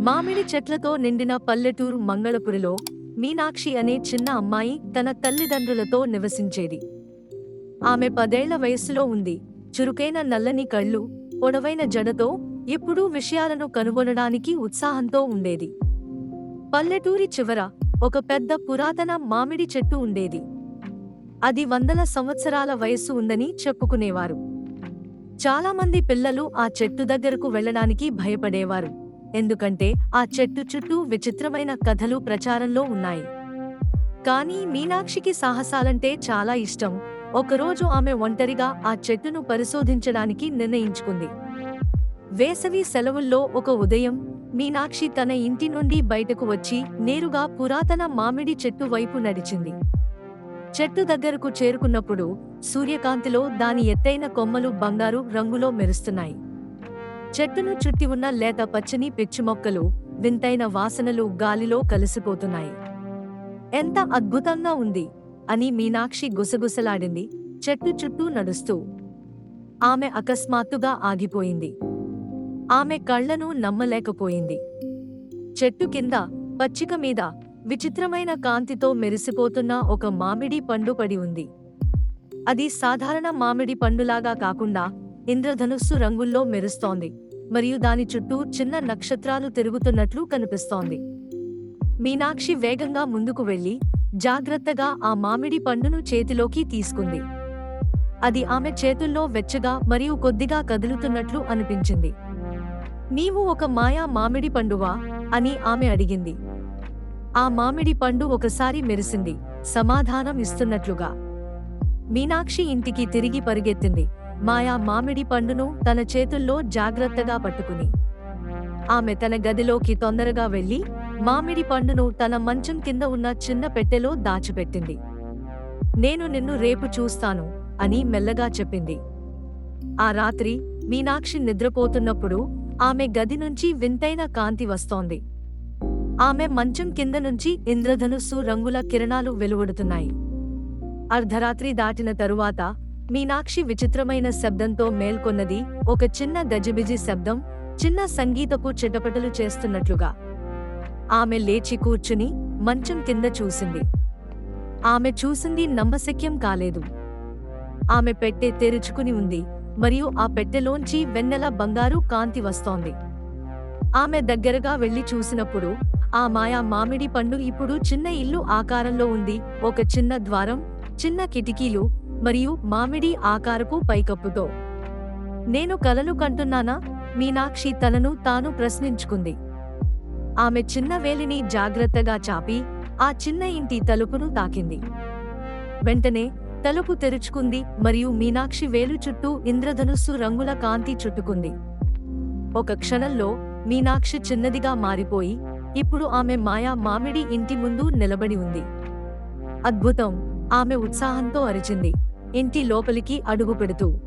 మామిడి చెట్లతో నిండిన పల్లెటూరు మంగళపురిలో మీనాక్షి అనే చిన్న అమ్మాయి తన తల్లిదండ్రులతో నివసించేది. ఆమె పదేళ్ళ వయస్సులో ఉంది. చురుకైన నల్లని కళ్ళు పొడవైన జడతో ఎప్పుడూ విషయాలను కనుగొనడానికి ఉత్సాహంతో ఉండేది. పల్లెటూరి చివర ఒక పెద్ద పురాతన మామిడి చెట్టు ఉండేది. అది వందల సంవత్సరాల వయస్సు ఉందని చెప్పుకునేవారు. చాలామంది పిల్లలు ఆ చెట్టు దగ్గరకు వెళ్ళడానికి భయపడేవారు. ఎందుకంటే ఆ చెట్టు చుట్టూ విచిత్రమైన కథలు ప్రచారంలో ఉన్నాయి. కానీ మీనాక్షికి సాహసాలంటే చాలా ఇష్టం. ఒకరోజు ఆమె ఒంటరిగా ఆ చెట్టును పరిశోధించడానికి నిర్ణయించుకుంది. వేసవి సెలవుల్లో ఒక ఉదయం మీనాక్షి తన ఇంటి నుండి బయటకు వచ్చి నేరుగా పురాతన మామిడి చెట్టు వైపు నడిచింది. చెట్టు దగ్గరకు చేరుకున్నప్పుడు సూర్యకాంతిలో దాని ఎత్తైన కొమ్మలు బంగారు రంగులో మెరుస్తున్నాయి. చెట్టును చుట్టి ఉన్న లేత పచ్చని పిచ్చి మొక్కలు వింతైన వాసనలు గాలిలో కలిసిపోతున్నాయి. ఎంత అద్భుతంగా ఉంది! అని మీనాక్షి గుసగుసలాడింది చెట్టు చుట్టూ నడుస్తూ. ఆమె అకస్మాత్తుగా ఆగిపోయింది. ఆమె కళ్ళను నమ్మలేకపోయింది. చెట్టు కింద పచ్చిక మీద విచిత్రమైన కాంతితో మెరిసిపోతున్న ఒక మామిడి పండు పడి ఉంది. అది సాధారణ మామిడి పండులాగా కాకుండా ఇంద్రధనుస్సు రంగుల్లో మెరుస్తోంది మరియు దాని చుట్టూ చిన్న నక్షత్రాలు తిరుగుతున్నట్లు కనిపిస్తోంది. మీనాక్షి వేగంగా ముందుకు వెళ్ళి జాగ్రత్తగా ఆ మామిడి పండును చేతిలోకి తీసుకుంది. అది ఆమె చేతుల్లో వెచ్చగా మరియు కొద్దిగా కదులుతున్నట్లు అనిపించింది. నీవు ఒక మాయా మామిడి పండువా? అని ఆమె అడిగింది. ఆ మామిడి పండు ఒకసారి మెరిసింది సమాధానం ఇస్తున్నట్లుగా. మీనాక్షి ఇంటికి తిరిగి పరిగెత్తింది. మాయా మామిడి పండును తన చేతుల్లో జాగ్రత్తగా పట్టుకుని. ఆమె తన గదిలోకి తొందరగా వెళ్ళి మామిడి పండును తన మంచం కింద ఉన్న చిన్న పెట్టెలో దాచిపెట్టింది. నేను నిన్ను రేపు చూస్తాను అని మెల్లగా చెప్పింది. ఆ రాత్రి మీనాక్షి నిద్రపోతున్నప్పుడు ఆమె గది నుంచి వింతైన కాంతి వస్తోంది. ఆమె మంచం కింద నుంచి ఇంద్రధనుస్సు రంగుల కిరణాలు వెలువడుతున్నాయి. అర్ధరాత్రి దాటిన తరువాత మీనాక్షి విచిత్రమైన శబ్దంతో మేల్కొన్నది ఒక చిన్న గజిబిజి శబ్దం చిన్న సంగీతపు చిటపటలు చేస్తున్నట్లుగా. ఆమె లేచి కూర్చుని మంచం కింద చూసింది. ఆమె చూసింది నమ్మశక్యం కాలేదు. ఆమె పెట్టె తెరుచుకుని ఉంది మరియు ఆ పెట్టెలోంచి వెన్నెల బంగారు కాంతి వస్తోంది. ఆమె దగ్గరగా వెళ్ళి చూసినప్పుడు ఆ మాయా మామిడి పండు ఇప్పుడు చిన్న ఇల్లు ఆకారంలో ఉంది ఒక చిన్న ద్వారం చిన్న కిటికీలు మరియు మామిడి ఆకారపు పైకప్పుతో. నేను కలలు కంటున్నానా? మీనాక్షి తనను తాను ప్రశ్నించుకుంది. ఆమె చిన్న వేలిని జాగ్రత్తగా చాపి ఆ చిన్న ఇంటి తలుపును తాకింది. వెంటనే తలుపు తెరుచుకుంది మరియు మీనాక్షి వేలు చుట్టూ ఇంద్రధనుస్సు రంగుల కాంతి చుట్టుకుంది. ఒక క్షణంలో మీనాక్షి చిన్నదిగా మారిపోయి ఇప్పుడు ఆమె మాయా మామిడి ఇంటి ముందు నిలబడి ఉంది. అద్భుతం! ఆమె ఉత్సాహంతో అరిచింది. ఇంటి లోపలికి అడుగు పెడుతూ.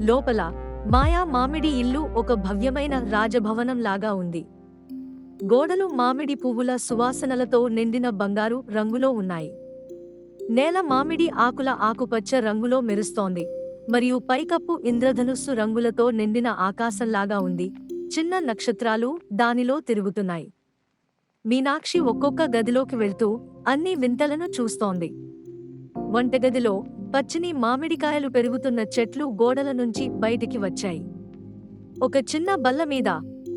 లోపల మాయా మామిడి ఇల్లు ఒక భవ్యమైన రాజభవనం లాగా ఉంది. గోడలు మామిడి పువ్వుల సువాసనలతో నిండిన బంగారు రంగులో ఉన్నాయి. నేల మామిడి ఆకుల ఆకుపచ్చ రంగులో మెరుస్తోంది. మరియు పైకప్పు ఇంద్రధనుస్సు రంగులతో నిండిన ఆకాశంలాగా ఉంది. చిన్న నక్షత్రాలు దానిలో తిరుగుతున్నాయి. మీనాక్షి ఒక్కొక్క గదిలోకి వెళ్తూ అన్ని వింతలను చూస్తోంది. వంటగదిలో పచ్చని మామిడికాయలు పెరుగుతున్న చెట్లు గోడల నుంచి బయటికి వచ్చాయి. ఒక చిన్న బల్ల మీద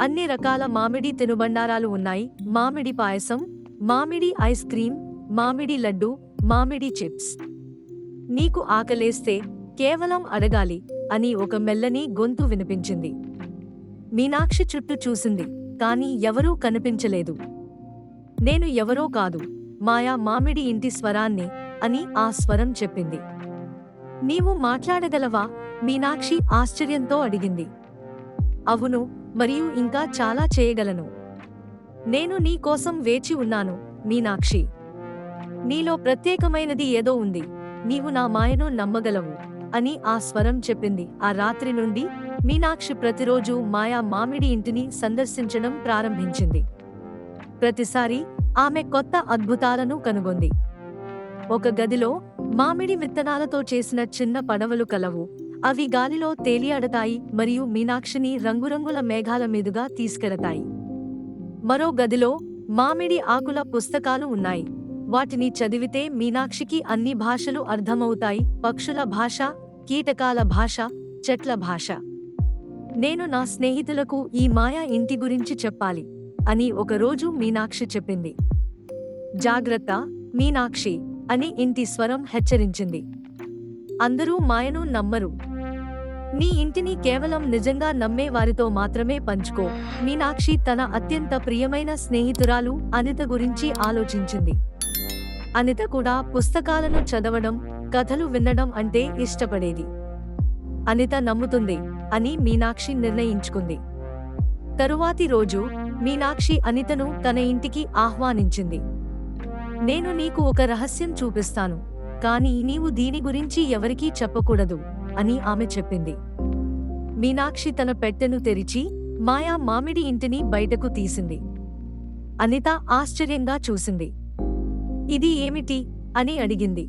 అన్ని రకాల మామిడి తినుబండారాలు ఉన్నాయి. మామిడి పాయసం మామిడి ఐస్ క్రీం మామిడి లడ్డు మామిడి చిప్స్. నీకు ఆకలేస్తే కేవలం అడగాలి అని ఒక మెల్లని గొంతు వినిపించింది. మీనాక్షి చుట్టూ చూసింది కానీ ఎవరూ కనిపించలేదు. నేను ఎవరో కాదు మాయా మామిడి ఇంటి స్వరాన్ని అని ఆ స్వరం చెప్పింది. నీవు మాట్లాడగలవా? మీనాక్షి ఆశ్చర్యంతో అడిగింది. అవును మరియు ఇంకా చాలా చేయగలను. నేను నీ కోసం వేచి ఉన్నాను మీనాక్షి. నీలో ప్రత్యేకమైనది ఏదో ఉంది. నీవు నా మాయను నమ్మగలవు అని ఆ స్వరం చెప్పింది. ఆ రాత్రి నుండి మీనాక్షి ప్రతిరోజు మాయా మామిడి ఇంటిని సందర్శించడం ప్రారంభించింది. ప్రతిసారి ఆమె కొత్త అద్భుతాలను కనుగొంది. ఒక గదిలో మామిడి విత్తనాలతో చేసిన చిన్న పడవలు కలవు. అవి గాలిలో తేలియాడతాయి మరియు మీనాక్షిని రంగురంగుల మేఘాల మీదుగా తీసుకెడతాయి మరో గదిలో మామిడి ఆకుల పుస్తకాలు ఉన్నాయి. వాటిని చదివితే మీనాక్షికి అన్ని భాషలు అర్థమవుతాయి. పక్షుల భాష కీటకాల భాష చెట్ల భాష. నేను నా స్నేహితులకు ఈ మాయా ఇంటి గురించి చెప్పాలి అని ఒకరోజు మీనాక్షి చెప్పింది. జాగ్రత్త మీనాక్షి! అని ఇంటి స్వరం హెచ్చరించింది. అందరూ మాయను నమ్మరు. నీ ఇంటిని కేవలం నిజంగా నమ్మే వారితో మాత్రమే పంచుకో. మీనాక్షి తన అత్యంత ప్రియమైన స్నేహితురాలు అనిత గురించి ఆలోచించింది. అనిత కూడా పుస్తకాలను చదవడం కథలు వినడం అంటే ఇష్టపడేది. అనిత నమ్ముతుంది అని మీనాక్షి నిర్ణయించుకుంది. తరువాతి రోజు మీనాక్షి అనితను తన ఇంటికి ఆహ్వానించింది. నేను నీకు ఒక రహస్యం చూపిస్తాను కానీ నీవు దీని గురించి ఎవరికీ చెప్పకూడదు అని ఆమె చెప్పింది. మీనాక్షి తన పెట్టెను తెరిచి మాయా మామిడి ఇంటిని బయటకు తీసింది. అనిత ఆశ్చర్యంగా చూసింది. ఇది ఏమిటి? అని అడిగింది.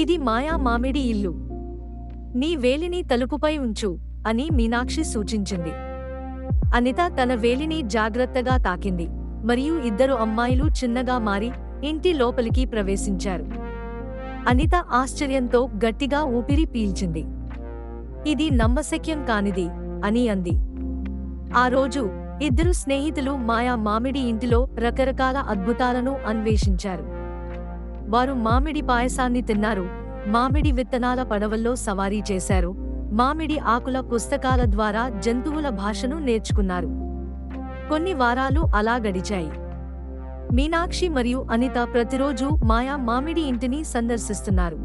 ఇది మాయా మామిడి ఇల్లు. నీ వేలిని తలుపుపై ఉంచు అని మీనాక్షి సూచించింది. అనిత తన వేలిని జాగ్రత్తగా తాకింది మరియు ఇద్దరు అమ్మాయిలు చిన్నగా మారి ఇంటి లోపలికి ప్రవేశించారు. అనిత ఆశ్చర్యంతో గట్టిగా ఊపిరి పీల్చింది. ఇది నమ్మశక్యం కానిది అని అంది. ఆ రోజు ఇద్దరు స్నేహితులు మాయా మామిడి ఇంటిలో రకరకాల అద్భుతాలను అన్వేషించారు. వారు మామిడి పాయసాన్ని తిన్నారు మామిడి విత్తనాల పడవల్లో సవారీ చేశారు మామిడి ఆకుల పుస్తకాల ద్వారా జంతువుల భాషను నేర్చుకున్నారు. కొన్ని వారాలు అలా గడిచాయి. మీనాక్షి మరియు అనిత ప్రతిరోజు మాయా మామిడి ఇంటిని సందర్శిస్తున్నారు.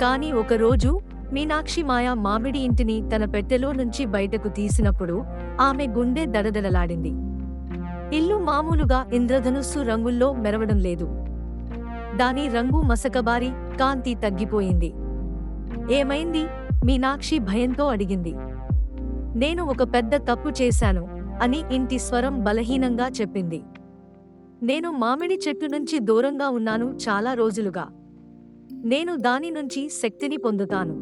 కాని ఒకరోజు మీనాక్షి మాయా మామిడి ఇంటిని తన పెట్టెలో నుంచి బయటకు తీసినప్పుడు ఆమె గుండె దడదడలాడింది. ఇల్లు మామూలుగా ఇంద్రధనుస్సు రంగుల్లో మెరవడం లేదు. దాని రంగు మసకబారి కాంతి తగ్గిపోయింది. ఏమైంది? మీనాక్షి భయంతో అడిగింది. నేను ఒక పెద్ద తప్పు చేశాను అని ఇంటి స్వరం బలహీనంగా చెప్పింది. నేను మామిడి చెట్టు నుంచి దూరంగా ఉన్నాను చాలా రోజులుగా. నేను దాని నుంచి శక్తిని పొందుతాను.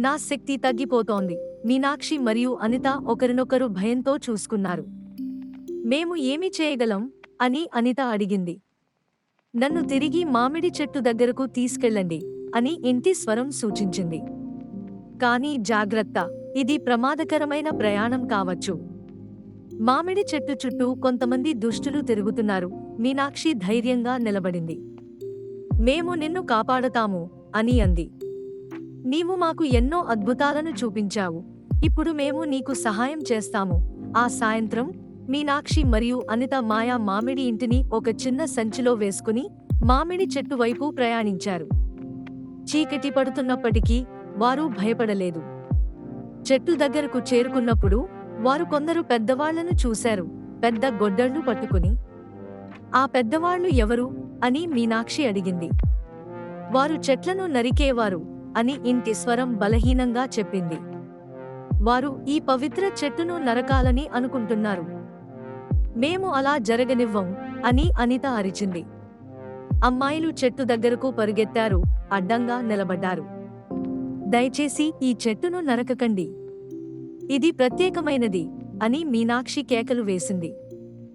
నా శక్తి తగ్గిపోతోంది. మీనాక్షి మరియు అనిత ఒకరినొకరు భయంతో చూసుకున్నారు. మేము ఏమి చేయగలం? అని అనిత అడిగింది. నన్ను తిరిగి మామిడి చెట్టు దగ్గరకు తీసుకెళ్ళండి అని ఇంటి స్వరం సూచించింది. కానీ జాగ్రత్త ఇది ప్రమాదకరమైన ప్రయాణం కావచ్చు. మామిడి చెట్టు చుట్టూ కొంతమంది దుష్టులు తిరుగుతున్నారు. మీనాక్షి ధైర్యంగా నిలబడింది. మేము నిన్ను కాపాడతాము అని అంది. నీవు మాకు ఎన్నో అద్భుతాలను చూపించావు. ఇప్పుడు మేము నీకు సహాయం చేస్తాము. ఆ సాయంత్రం మీనాక్షి మరియు అనిత మాయా మామిడి ఇంటిని ఒక చిన్న సంచిలో వేసుకుని మామిడి చెట్టు వైపు ప్రయాణించారు. చీకటి పడుతున్నప్పటికీ వారు భయపడలేదు. చెట్టు దగ్గరకు చేరుకున్నప్పుడు వారు కొందరు పెద్దవాళ్ళను చూశారు. పెద్ద గొడ్డళ్ళు పట్టుకుని ఆ పెద్దవాళ్ళు ఎవరు? అని మీనాక్షి అడిగింది. వారు చెట్లను నరికేవారు అని ఇంటి స్వరం బలహీనంగా చెప్పింది. వారు ఈ పవిత్ర చెట్టును నరకాలని అనుకుంటున్నారు. మేము అలా జరగనివ్వం అని అనిత అరిచింది. అమ్మాయిలు చెట్టు దగ్గరకు పరుగెత్తారు అడ్డంగా నిలబడ్డారు. దయచేసి ఈ చెట్టును నరకకండి. ఇది ప్రత్యేకమైనది అని మీనాక్షి కేకలు వేసింది.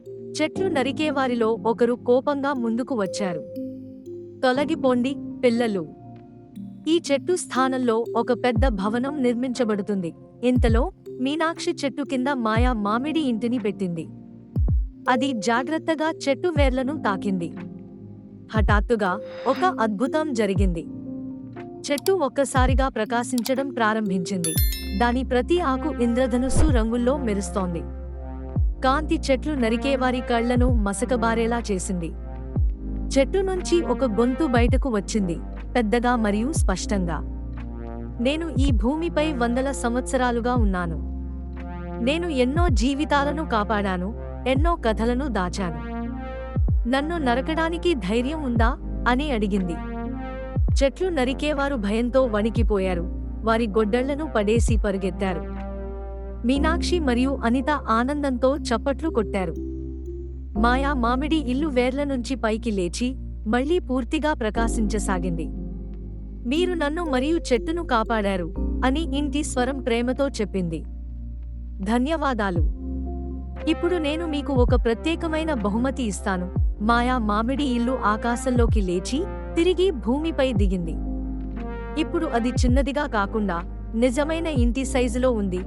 చెట్లు నరికేవారిలో ఒకరు కోపంగా ముందుకు వచ్చారు. తొలగిపోండి పిల్లలు. ఈ చెట్టు స్థానంలో ఒక పెద్ద భవనం నిర్మించబడుతుంది. ఇంతలో మీనాక్షి చెట్టు కింద మాయా మామిడి ఇంటిని పెట్టింది. అది జాగ్రత్తగా చెట్టు వేర్లను తాకింది. హఠాత్తుగా ఒక అద్భుతం జరిగింది. చెట్టు ఒక్కసారిగా ప్రకాశించడం ప్రారంభించింది. దాని ప్రతి ఆకు ఇంద్రధనుస్సు రంగుల్లో మెరుస్తోంది. కాంతి చెట్లు నరికేవారి కళ్ళను మసకబారేలా చేసింది. చెట్టు నుంచి ఒక గొంతు బయటకు వచ్చింది పెద్దగా మరియు స్పష్టంగా. నేను ఈ భూమిపై వందల సంవత్సరాలుగా ఉన్నాను. నేను ఎన్నో జీవితాలను కాపాడాను ఎన్నో కథలను దాచాను. నన్ను నరకడానికి ధైర్యం ఉందా? అని అడిగింది. చెట్లు నరికేవారు భయంతో వణికిపోయారు. వారి గొడ్డళ్ళను పడేసి పరుగెత్తారు. మీనాక్షి మరియు అనిత ఆనందంతో చప్పట్లు కొట్టారు. మాయా మామిడి ఇల్లు వేర్ల నుంచి పైకి లేచి మళ్ళీ పూర్తిగా ప్రకాశించసాగింది. మీరు నన్ను మరియు చెట్టును కాపాడారు అని ఇంటి స్వరం ప్రేమతో చెప్పింది. ధన్యవాదాలు. ఇప్పుడు నేను మీకు ఒక ప్రత్యేకమైన బహుమతి ఇస్తాను. మాయా మామిడి ఇల్లు ఆకాశంలోకి లేచి తిరిగి భూమిపై దిగింది. ఇప్పుడు అది చిన్నదిగా కాకుండా నిజమైన ఇంటి సైజులో ఉంది.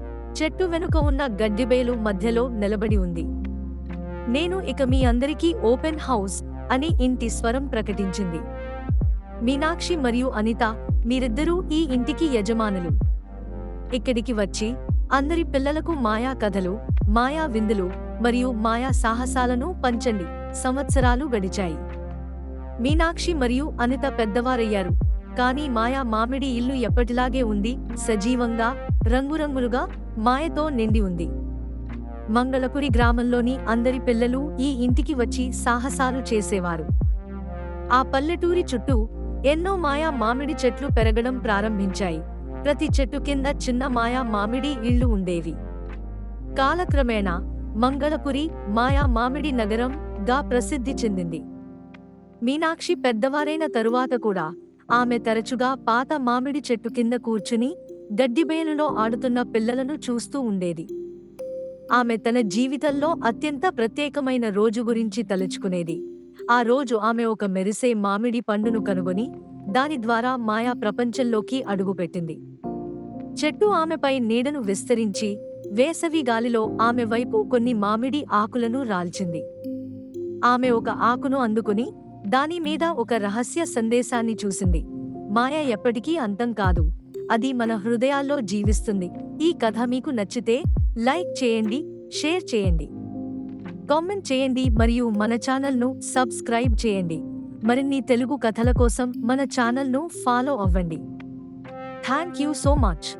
చెట్టు వెనుక ఉన్న గడ్డిబేలు మధ్యలో నిలబడి ఉంది. నేను ఇక మీ అందరికీ ఓపెన్ హౌస్ అని ఇంటి స్వరం ప్రకటించింది. మీనాక్షి మరియు అనిత మీరిద్దరూ ఈ ఇంటికి యజమానులు. ఇక్కడికి వచ్చి అందరి పిల్లలకు మాయా కథలు మాయా విందులు మరియు మాయా సాహసాలను పంచండి. సంవత్సరాలు గడిచాయి. మీనాక్షి మరియు అనిత పెద్దవారయ్యారు. కానీ మాయా మామిడి ఇల్లు ఎప్పటిలాగే ఉంది సజీవంగా రంగురంగులుగా మాయతో నిండి ఉంది. మంగళపురి గ్రామంలోని అందరి పిల్లలు ఈ ఇంటికి వచ్చి సాహసాలు చేసేవారు. ఆ పల్లెటూరి చుట్టూ ఎన్నో మాయా మామిడి చెట్లు పెరగడం ప్రారంభించాయి. ప్రతి చెట్టు కింద చిన్న మాయా మామిడి ఇళ్ళు ఉండేవి. కాలక్రమేణా మంగళపురి మాయా మామిడి నగరం గా ప్రసిద్ధి చెందింది. మీనాక్షి పెద్దవారైన తరువాత కూడా ఆమె తరచుగా పాత మామిడి చెట్టు కింద కూర్చుని గడ్డిబేలులో ఆడుతున్న పిల్లలను చూస్తూ ఉండేది. ఆమె తన జీవితంలో అత్యంత ప్రత్యేకమైన రోజు గురించి తలుచుకునేది. ఆ రోజు ఆమె ఒక మెరిసే మామిడి పండును కనుగొని దాని ద్వారా మాయా ప్రపంచంలోకి అడుగుపెట్టింది చెట్టు ఆమెపై నీడను విస్తరించి వేసవి గాలిలో ఆమె వైపు కొన్ని మామిడి ఆకులను రాల్చింది. ఆమె ఒక ఆకును అందుకుని దాని మీద ఒక రహస్య సందేశాన్ని చూసింది. మాయ ఎప్పటికీ అంతం కాదు. అది మన హృదయాల్లో జీవిస్తుంది. ఈ కథ మీకు నచ్చితే లైక్ చేయండి షేర్ చేయండి. కామెంట్ చేయండి మరియు మన ఛానల్ను సబ్స్క్రైబ్ చేయండి. మరిన్ని తెలుగు కథల కోసం మన ఛానల్ను ఫాలో అవ్వండి. Thank you so much.